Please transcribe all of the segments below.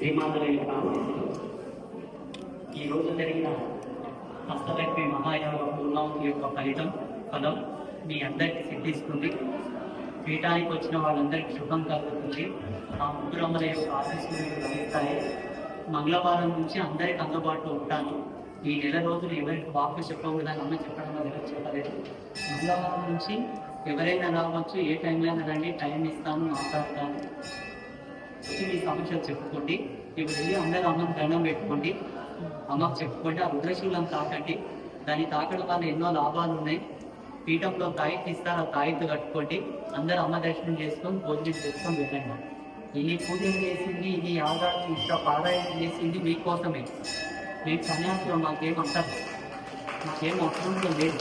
శ్రీమాతల యొక్క ఈ రోజు జరిగిన హస్తలక్ష్మి మహాయోగ పూర్ణావతి యొక్క ఫలితం ఫలం మీ అందరికీ సిద్ధిస్తుంది పీఠానికి వచ్చిన వాళ్ళందరికీ శుభం కలుగుతుంది. ఆ ముగ్గురమ్మల యొక్క ఆశీస్సులు లభిస్తాయి మంగళవారం నుంచి అందరికి అందుబాటులో ఉంటాను ఈ నెల రోజులు ఎవరికి వాకు చెప్పకూడదని అమ్మ చెప్పడం వల్ల చెప్పలేదు మంగళవారం నుంచి ఎవరైనా రావచ్చు ఏ టైంలో అయినా రండి టైం ఇస్తాను. మాట్లాడతాను వచ్చి మీ సమస్యలు చెప్పుకోండి. ఇప్పుడు వెళ్ళి అందరూ అమ్మకి దండం పెట్టుకోండి. అమ్మకు చెప్పుకోండి ఆ రుద్రశీలం తాకండి. దాన్ని తాకడం వల్ల ఎన్నో లాభాలు ఉన్నాయి. పీఠంలో తాయిత్ ఇస్తారు ఆ తాయిత్ కట్టుకోండి. అందరూ అమ్మ దర్శనం చేసుకొని భోజనం చేసుకొని వెళ్ళండి. ఇన్ని పూజలు చేసింది ఇన్ని యాగాలు ఇంత పారాయణం చేసింది మీకోసమే. మీకు సన్యాసులు మాకేం అంటారు మాకేం అవసరం లేదు.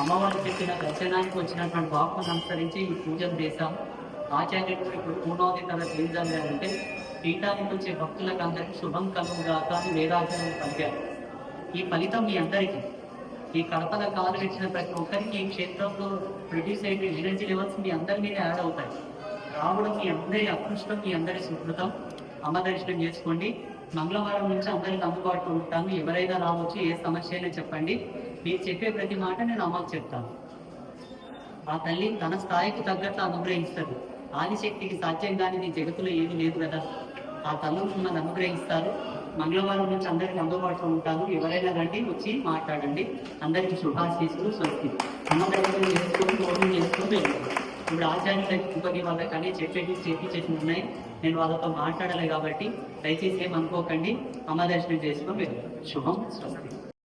అమ్మవారు చెప్పిన దర్శనానికి వచ్చినటువంటి బాపును అనుసరించి ఈ పూజలు చేశాం ఆచార్యుడు ఇప్పుడు మూడవది తన ఏం అంటే పీఠానికి వచ్చే భక్తులకు అందరికీ శుభం కలుగుగాక అని వేదాచార్యులు పలికారు ఈ ఫలితం మీ అందరికీ. ఈ కడపల కాలు పెట్టిన ప్రతి ఒక్కరికి ఈ క్షేత్రంలో ప్రొడ్యూస్ అయ్యే ఎనర్జీ లెవెల్స్ మీ అందరి మీద యాడ్ అవుతాయి. రావడం మీ అందరి అదృష్టం మీ అందరి సుకృతం. అమ్మ దర్శనం చేసుకోండి. మంగళవారం నుంచి అందరికి అందుబాటులో ఉంటాను. ఎవరైనా రావచ్చు ఏ సమస్య అయినా చెప్పండి. మీరు చెప్పే ప్రతి మాట నేను అమ్మకు చెప్తాను ఆ తల్లి తన స్థాయికి తగ్గట్లు అనుగ్రహిస్తుంది. ఆదిశక్తికి సాధ్యం కానిది జగత్తులో ఏమీ లేదు కదా. ఆ తల్లు మిమ్మల్ని అనుగ్రహిస్తారు మంగళవారం నుంచి అందరికి అందుబాటులో ఉంటాను ఎవరైనా రండి వచ్చి మాట్లాడండి. అందరికి శుభాశీస్సులు స్వస్తి అన్నదగ్గర దగ్గర చేసుకొని భోజనం చేసుకొని ఇప్పుడు ఆచార్య ఉపకి వాళ్ళకి కానీ చెప్పేసి చేసి ఉన్నాయి. నేను వాళ్ళతో మాట్లాడాలి కాబట్టి దయచేసి ఏమనుకోకండి అమ్మ దర్శనం చేసుకొని శుభం స్వస్తి.